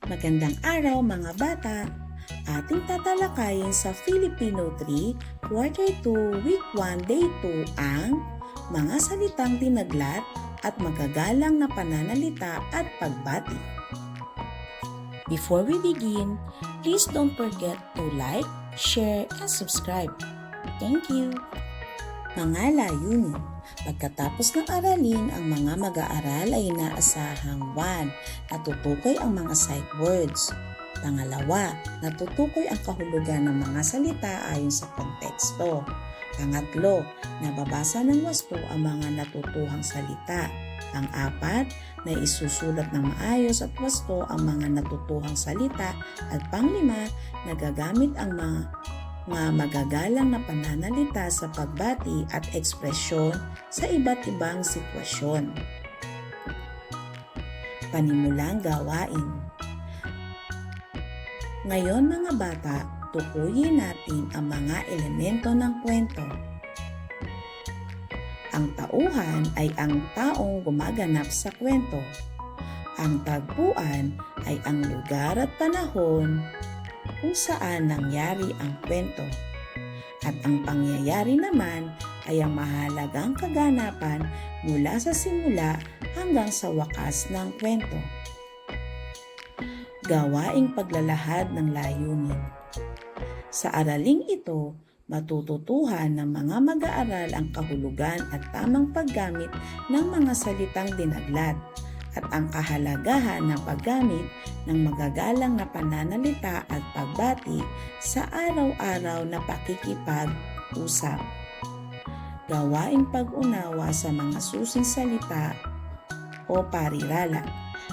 Magandang araw mga bata! Ating tatalakayin sa Filipino 3, Quarter 2, Week 1, Day 2 ang mga salitang tinaglat at magagalang na pananalita at pagbati. Before we begin, please don't forget to like, share, and subscribe. Thank you! Mga layunin Pagkatapos ng aralin, ang mga mag-aaral ay inaasahang 1. Natutukoy ang mga sight words. Pangalawa, natutukoy ang kahulugan ng mga salita ayon sa konteksto. Pangatlo, nababasa ng wasto ang mga natutuhang salita. Pang-apat, na isusulat ng maayos at wasto ang mga natutuhang salita. At panglima, nagagamit ang mga mga magagalang na pananalita sa pagbati at ekspresyon sa iba't ibang sitwasyon. Panimulang gawain Ngayon mga bata, tukuyin natin ang mga elemento ng kwento. Ang tauhan ay ang taong gumaganap sa kwento. Ang tagpuan ay ang lugar at panahon kung saan nangyari ang kwento. At ang pangyayari naman ay ang mahalagang kaganapan mula sa simula hanggang sa wakas ng kwento. Gawaing paglalahad ng layunin. Sa araling ito, matututuhan ng mga mag-aaral ang kahulugan at tamang paggamit ng mga salitang dinaglat at ang kahalagahan ng paggamit ng magagalang na pananalita at pagbati sa araw-araw na pakikipag-usap. Gawaing pag-unawa sa mga susing salita o parirala.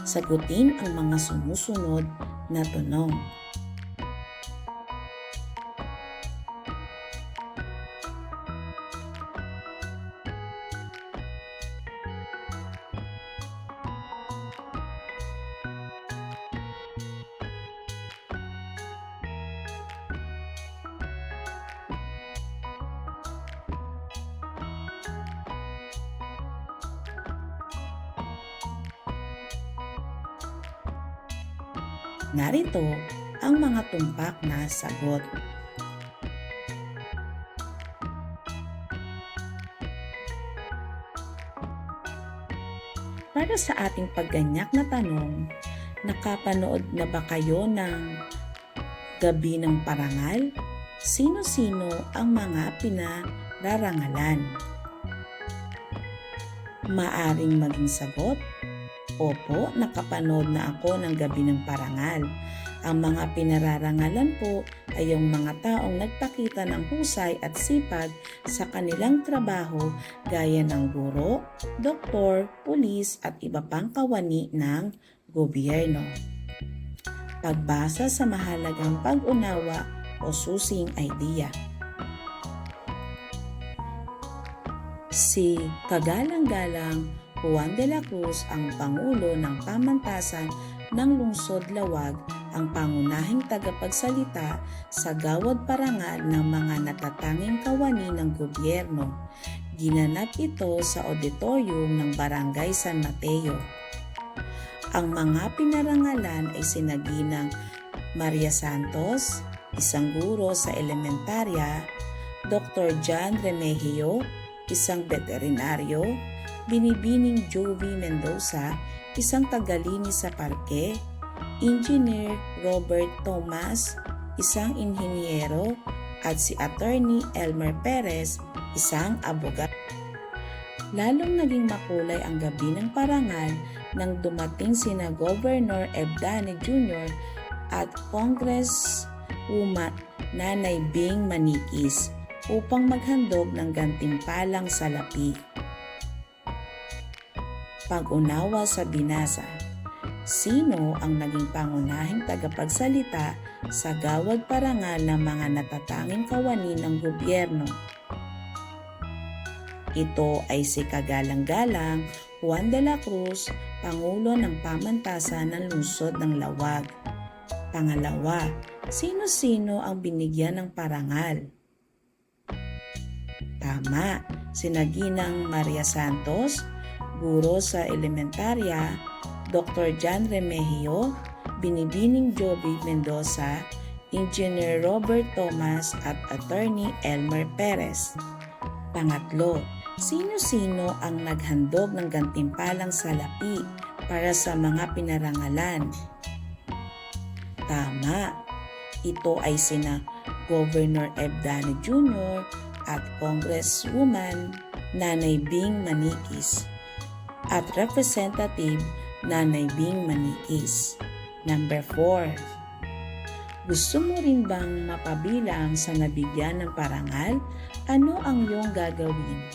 Sagutin ang mga sumusunod na tanong. Narito ang mga tumpak na sagot. Para sa ating pagganyak na tanong, nakapanood na ba kayo ng Gabi ng Parangal? Sino-sino ang mga pinararangalan? Maaring maging sagot Opo, nakapanood na ako ng Gabi ng Parangal. Ang mga pinararangalan po ay yung mga taong nagpakita ng husay at sipag sa kanilang trabaho gaya ng guro, doktor, pulis at iba pang kawani ng gobyerno. Pagbasa sa mahalagang pag-unawa o susing idea. Si Kagalang-galang Juan de la Cruz ang Pangulo ng Pamantasan ng Lungsod Lawag ang pangunahing tagapagsalita sa gawad parangal ng mga natatanging kawani ng gobyerno. Ginanap ito sa auditorium ng Barangay San Mateo. Ang mga pinarangalan ay sinaginang Maria Santos, isang guro sa elementarya, Dr. John Remigio, isang veterinaryo, Binibining Jovi Mendoza, isang tagalinis sa parke, Engineer Robert Thomas, isang inhinyero, at si Attorney Elmer Perez, isang abogado. Lalong naging makulay ang gabi ng parangal nang dumating sina Governor Ebdane Jr. at Congress Woman Nanay Bing Manikis upang maghandog ng gantimpalang salapi pag-unawa sa binasa. Sino ang naging pangunahing tagapagsalita sa gawad parangal ng mga natatanging kawani ng gobyerno? Ito ay si Kagalang-galang Juan de la Cruz, Pangulo ng Pamantasan ng Lungsod ng Lawag. Pangalawa, sino-sino ang binigyan ng parangal? Tama, sinaginang Maria Santos, guro sa elementarya, Dr. John Remigio, Binibining Joby Mendoza, Engineer Robert Thomas at Attorney Elmer Perez. Pangatlo, sino-sino ang naghandog ng gantimpalang salapi para sa mga pinarangalan? Tama, ito ay sina Governor Ebdani Jr. at Congresswoman Nanay Bing Manikis at Representative Nanay Bing Manikis. Number 4. Gusto mo rin bang mapabilang sa nabigyan ng parangal? Ano ang iyong gagawin?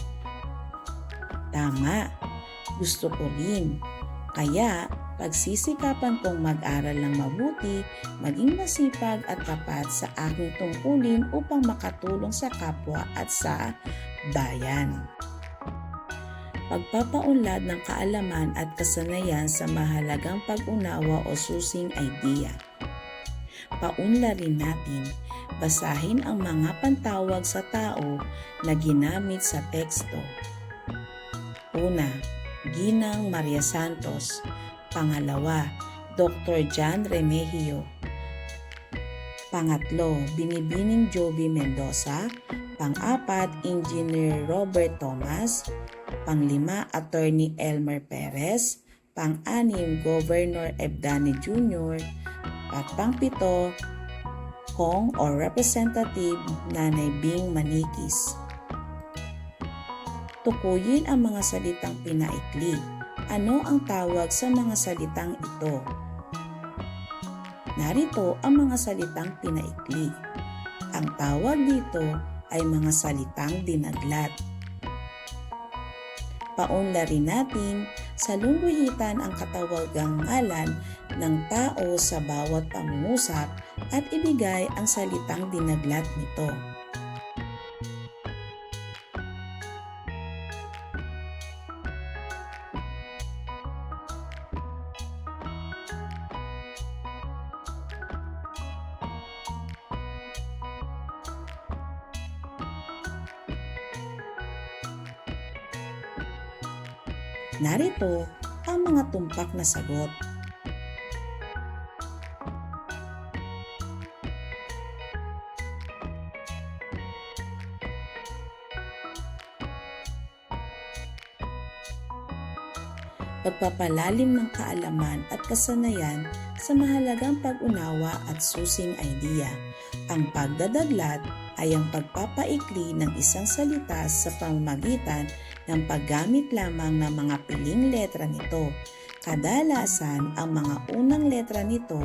Tama, gusto ko rin. Kaya, pagsisikapan kong mag-aral ng mabuti, maging masipag at tapat sa aking tungkulin upang makatulong sa kapwa at sa bayan. Pagpapaunlad ng kaalaman at kasanayan sa mahalagang pag-unawa o susing idea. Paunlarin natin, basahin ang mga pantawag sa tao na ginamit sa teksto. Una, Ginang Maria Santos. Pangalawa, Dr. John Remigio. Pangatlo, Binibining Joby Mendoza. Pang-apat, Engineer Robert Thomas. Panglima, Attorney Elmer Perez. Pang-anim, Governor Ebdani Jr. At pang-pito, Kong or Representative Nanay Bing Manikis. Tukuyin ang mga salitang pinaikli. Ano ang tawag sa mga salitang ito? Narito ang mga salitang pinaikli. Ang tawag dito ay mga salitang dinaglat. Paunlarin natin sa lungguhitan ang katawagang ngalan ng tao sa bawat pangungusap at ibigay ang salitang dinaglat nito. Tumpak na sagot. Pagpapalalim ng kaalaman at kasanayan sa mahalagang pag-unawa at susing idea. Ang pagdadaglat ay ang pagpapaikli ng isang salita sa pamamagitan ng paggamit lamang ng mga piling letra nito. Kadalasan, ang mga unang letra nito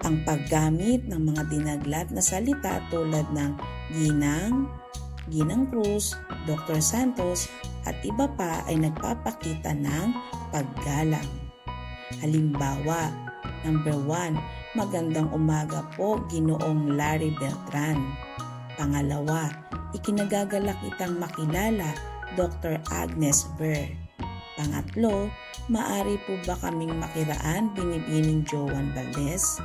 ang paggamit ng mga dinaglat na salita tulad ng Ginang, Ginang Cruz, Dr. Santos at iba pa ay nagpapakita ng paggalang. Halimbawa, number 1, magandang umaga po Ginoong Larry Beltran. Pangalawa, ikinagagalak itang makilala Dr. Agnes Ver. Pangatlo, maari po ba kaming makiraan binibining Joan Valdez?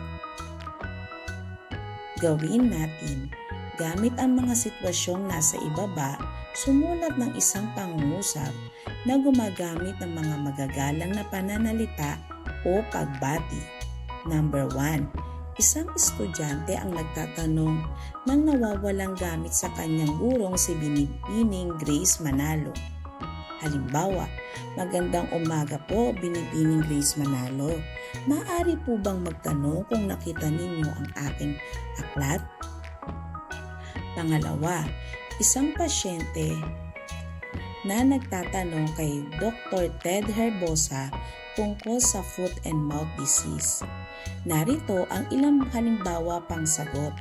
Gawin natin. Gamit ang mga sitwasyong nasa ibaba, sumulat ng isang pangungusap na gumagamit ng mga magagalang na pananalita o pagbati. Number 1. Isang estudyante ang nagtatanong nang nawawalang gamit sa kanyang gurong si Binibining Grace Manalo. Halimbawa, magandang umaga po Binibining Grace Manalo. Maaari po bang magtanong kung nakita ninyo ang aking aklat? Pangalawa, isang pasyente na nagtatanong kay Dr. Ted Herbosa tungkol sa foot and mouth disease. Narito ang ilang halimbawa pang sagot.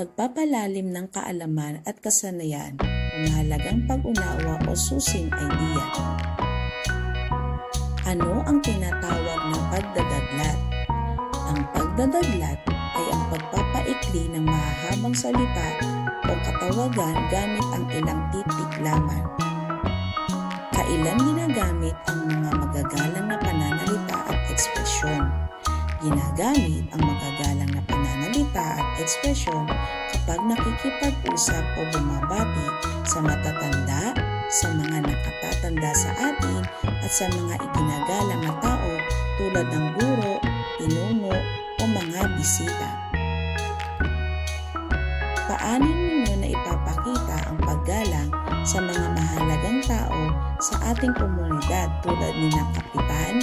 Pagpapalalim ng kaalaman at kasanayan o mahalagang pag-unawa o susing idea. Ano ang tinatawag ng pagdadaglat? Ang pagdadaglat ay ang pagpapaikli ng mahahabang salita o katawagan gamit ang ilang titik lamang. Kailan ginagamit ang mga magagalang na pananalita Ginagamit ang magagalang na pananalita at ekspresyon kapag nakikipag-usap o bumabati sa matatanda, sa mga nakatatanda sa atin at sa mga iginagalang na tao tulad ng guro, pinuno o mga bisita. Paano ninyo na ipapakita ang paggalang sa mga mahalagang tao sa ating komunidad tulad ni ng kapitan,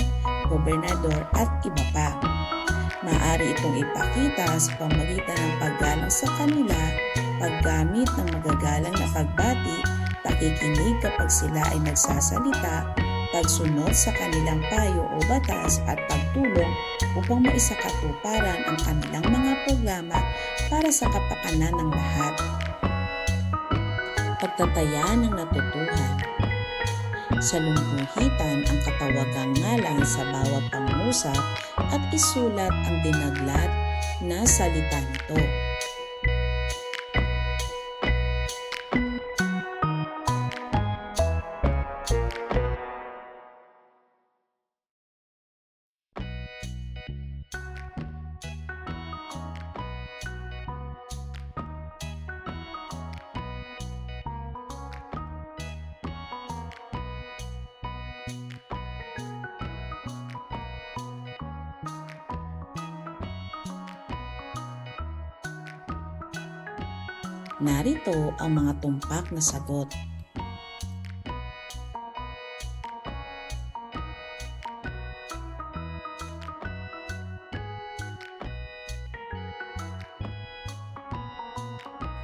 gobernador at iba pa? Maaari itong ipakita sa pamagitan ng paggalang sa kanila, paggamit ng magagalang na pagbati, pakikinig kapag sila ay nagsasalita, pagsunod sa kanilang payo o batas at pagtulong upang maisakatuparan ang kanilang mga programa para sa kapakanan ng lahat. Pagtataya ng natutuhan Sa lungguhitan ang katawagang ngalan sa bawat pangusap at isulat ang dinaglat na salita nito. Narito ang mga tumpak na sagot.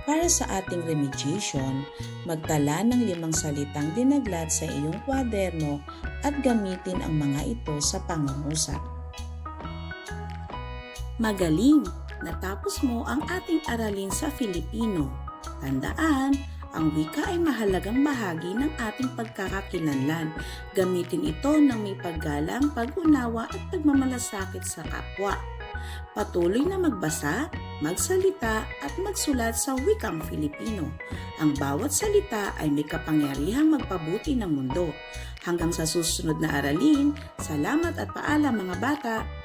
Para sa ating remediation, magtala ng limang salitang dinaglat sa iyong kwaderno at gamitin ang mga ito sa pangungusap. Magaling! Natapos mo ang ating aralin sa Filipino. Tandaan, ang wika ay mahalagang bahagi ng ating pagkakakilanlan. Gamitin ito ng may paggalang, pag-unawa at pagmamalasakit sa kapwa. Patuloy na magbasa, magsalita at magsulat sa wikang Filipino. Ang bawat salita ay may kapangyarihang magpabuti ng mundo. Hanggang sa susunod na aralin, salamat at paalam mga bata!